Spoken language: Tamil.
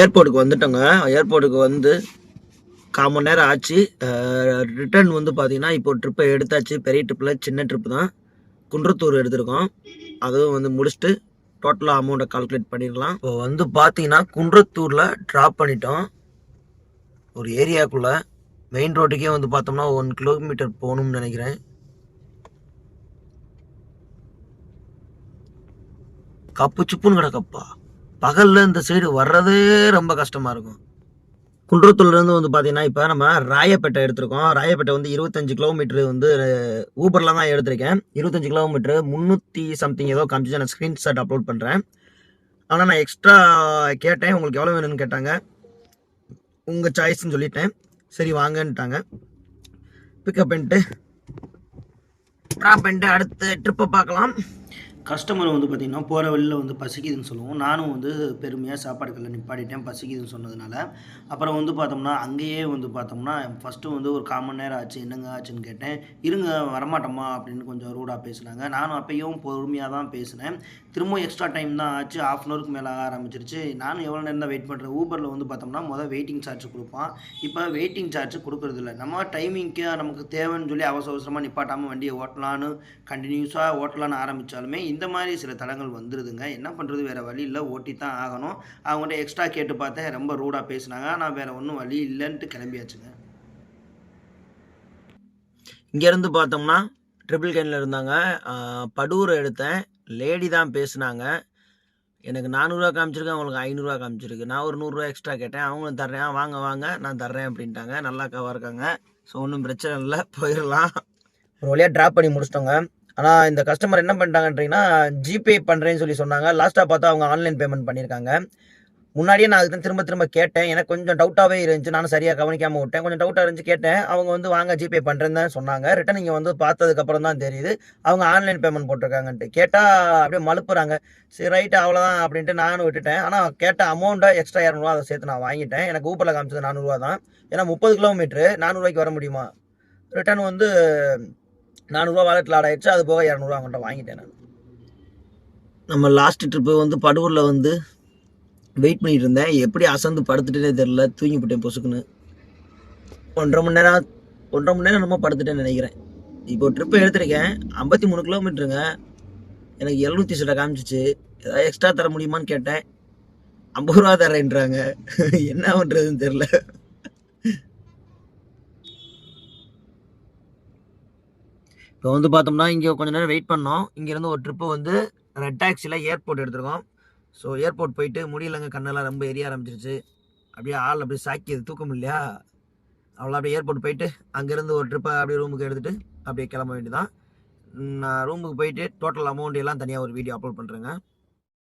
ஏர்போர்ட்டுக்கு வந்துட்டோங்க. ஏர்போர்ட்டுக்கு வந்து கால் மணி நேரம் ஆச்சு. ரிட்டர்ன் வந்து பார்த்தீங்கன்னா இப்போ ட்ரிப்பை எடுத்தாச்சு. பெரிய ட்ரிப்பில் சின்ன ட்ரிப்பு தான். குன்றத்தூர் எடுத்திருக்கோம். அதுவும் வந்து முடிச்சுட்டு டோட்டலாக அமௌண்ட்டை கால்குலேட் பண்ணிடலாம் இப்போ வந்து பார்த்தீங்கன்னா குன்றத்தூரில் ட்ராப் பண்ணிட்டோம். ஒரு ஏரியாக்குள்ளே. மெயின் ரோட்டுக்கே வந்து பார்த்தோம்னா ஒன் கிலோமீட்டர் போகணும்னு நினைக்கிறேன். கப்பு சுப்புன்னு கிடக்கப்பா பகலில் இந்த சைடு வர்றதே ரொம்ப கஷ்டமாக இருக்கும். குன்றத்தூர்லேருந்து வந்து பார்த்தீங்கன்னா இப்போ நம்ம ராயப்பேட்டை எடுத்திருக்கோம். ராயப்பேட்டை வந்து இருபத்தஞ்சு கிலோமீட்டர் வந்து ஊபரில் தான் எடுத்திருக்கேன். இருபத்தஞ்சு கிலோமீட்டர் முந்நூற்றி சம்திங் ஏதோ காமிச்சு நான் ஸ்க்ரீன்ஷாட் அப்லோட் பண்ணுறேன் ஆனால் நான் எக்ஸ்ட்ரா கேட்டேன். உங்களுக்கு எவ்வளோ வேணும்னு கேட்டாங்க. உங்கள் சாய்ஸ்ன்னு சொல்லிட்டேன். சரி வாங்கன்ட்டாங்க. பிக்கப் பண்ணிட்டு ட்ராப் பண்ணிட்டு அடுத்த ட்ரிப்பை பார்க்கலாம். கஸ்டமர் வந்து பார்த்திங்கன்னா போகிற வழியில் வந்து பசிக்குதுன்னு சொல்லுவோம். நானும் வந்து பெருமையாக சாப்பாடு கல்ல நிப்பாட்டிட்டேன். பசிக்குதுன்னு சொன்னதுனால. அப்புறம் வந்து பார்த்தோம்னா அங்கேயே வந்து பார்த்தோம்னா ஃபஸ்ட்டு வந்து ஒரு கால் நேரம் ஆச்சு. என்னங்க ஆச்சுன்னு கேட்டேன். இருங்க வரமாட்டோமா? அப்படின்னு கொஞ்சம் ரூடாக பேசினாங்க. நானும் அப்பயும் பொறுமையாக தான் பேசினேன். திரும்பவும் எக்ஸ்ட்ரா டைம் தான் ஆச்சு. ஆஃப் அன் ஹவருக்கு மேலே ஆக ஆரம்பிச்சிருச்சு. நானும் எவ்வளோ நேரம் தான் வெயிட் பண்ணுறேன் ஊபரில் வந்து பார்த்தோம்னா மொதல் வெயிட்டிங் சார்ஜ் கொடுப்பான். இப்போ வெயிட்டிங் சார்ஜ் கொடுக்குறதில்ல நம்ம டைமிங்க்கு நமக்கு தேவைன்னு சொல்லி அவசர அவசரமாக நிப்பாட்டாமல் வண்டியை ஓட்டலான்னு கண்டினியூஸாக ஓட்டலான்னு ஆரம்பித்தாலுமே இந்த இந்த மாதிரி சில தடங்கள் வந்துடுதுங்க என்ன பண்ணுறது வேறு வழி இல்லை. ஓட்டி தான் ஆகணும். அவங்கள்ட்ட எக்ஸ்ட்ரா கேட்டு பார்த்தேன். ரொம்ப ரூடாக பேசினாங்க. ஆனால் வேறு ஒன்றும் வழி இல்லைன்ட்டு கிளம்பியாச்சுங்க. இங்கேருந்து பார்த்தோம்னா ட்ரிபிள் கேனில் இருந்தாங்க. படூர் எடுத்தேன். லேடி தான் பேசுனாங்க. எனக்கு நானூறுரூவா காமிச்சிருக்கேன் அவங்களுக்கு ஐநூறுரூவா காமிச்சிருக்கு. நான் ஒரு நூறுரூவா எக்ஸ்ட்ரா கேட்டேன். அவங்களும் தர்றேன். வாங்க வாங்க. நான் தர்றேன் அப்படின்ட்டாங்க. நல்லா கவா இருக்காங்க. ஸோ ஒன்றும் பிரச்சனை இல்லை. போயிடலாம். ஒரு வழியாக ட்ராப் பண்ணி முடிச்சிட்டோங்க. ஆனால் இந்த கஸ்டமர் என்ன பண்ணிட்டாங்கன்றீங்கன்னா ஜிபே பண்ணுறேன்னு சொல்லி சொன்னாங்க. லாஸ்ட்டாக பார்த்தா அவங்க ஆன்லைன் பேமெண்ட் பண்ணியிருக்காங்க முன்னாடியே நான் அதுக்கு தான் திரும்ப திரும்ப கேட்டேன். எனக்கு கொஞ்சம் டவுட்டாகவே இருந்துச்சு. நானும் சரியாக கவனிக்காமல் விட்டேன். கொஞ்சம் டவுட்டாக இருந்துச்சு கேட்டேன். அவங்க வந்து வாங்க ஜிபே பண்ணுறேன்னு தான் சொன்னாங்க. ரிட்டன் இங்கே வந்து பார்த்ததுக்கப்புறம் தான் தெரியுது. அவங்க ஆன்லைன் பேமெண்ட் போட்டிருக்காங்கன்ட்டு. கேட்டால் அப்படியே மலுப்புறாங்க சரி ரைட்டு அவ்வளோதான் அப்படின்ட்டு நானும் விட்டுட்டேன். ஆனால் கேட்ட அமௌண்ட்டை எக்ஸ்ட்ரா இரநூறுவா அதை சேர்த்து நான் வாங்கிட்டேன். எனக்கு ஊப்பரில் காமிச்சது நானூறுரூவா தான். ஏன்னா முப்பது கிலோமீட்ரு நானூறுரூவாய்க்கு வர முடியுமா? ரிட்டன் வந்து நானூறுரூவா வாலெட்டில் ஆட் ஆகிடுச்சு அது போக இரநூறுவா அவங்கள்ட்ட வாங்கிட்டேன் நான். நம்ம லாஸ்ட் ட்ரிப்பு வந்து படூரில் வந்து வெயிட் பண்ணிட்டு இருந்தேன். எப்படி அசந்து படுத்துட்டேனே தெரில தூங்கி போட்டேன் பொசுக்குன்னு. ஒன்றரை மணி நேரம் ஒன்றரை மணி நேரம் நம்ம படுத்துட்டேன்னு நினைக்கிறேன். இப்போ ட்ரிப்பு எடுத்திருக்கேன் ஐம்பத்தி மூணு கிலோமீட்டருங்க எனக்கு எழுநூற்றி சில காமிச்சிச்சு. ஏதாவது எக்ஸ்ட்ரா தர முடியுமான்னு கேட்டேன். ஐம்பது ரூபா தரேன்றாங்க என்ன பண்ணுறதுன்னு தெரில இப்போ வந்து பார்த்தோம்னா இங்கே கொஞ்ச நேரம் வெயிட் பண்ணோம். இங்கேருந்து ஒரு ட்ரிப்பு வந்து ரெட் டாக்ஸியில் ஏர்போர்ட் எடுத்திருக்கோம். ஸோ ஏர்போர்ட் போயிட்டு முடியலங்க கண்ணெல்லாம் ரொம்ப எரிய ஆரம்பிச்சிருச்சு. அப்படியே ஆள் அப்படியே சாக்கியது தூக்கம் இல்லையா அவ்வளோ அப்படியே ஏர்போர்ட் போயிட்டு அங்கேருந்து ஒரு ட்ரிப்பை அப்படியே ரூமுக்கு எடுத்துகிட்டு அப்படியே கிளம்ப வேண்டியதான் நான் ரூமுக்கு போயிட்டு டோட்டல் அமௌண்ட் எல்லாம் தனியாக ஒரு வீடியோ அப்லோட் பண்ணுறேங்க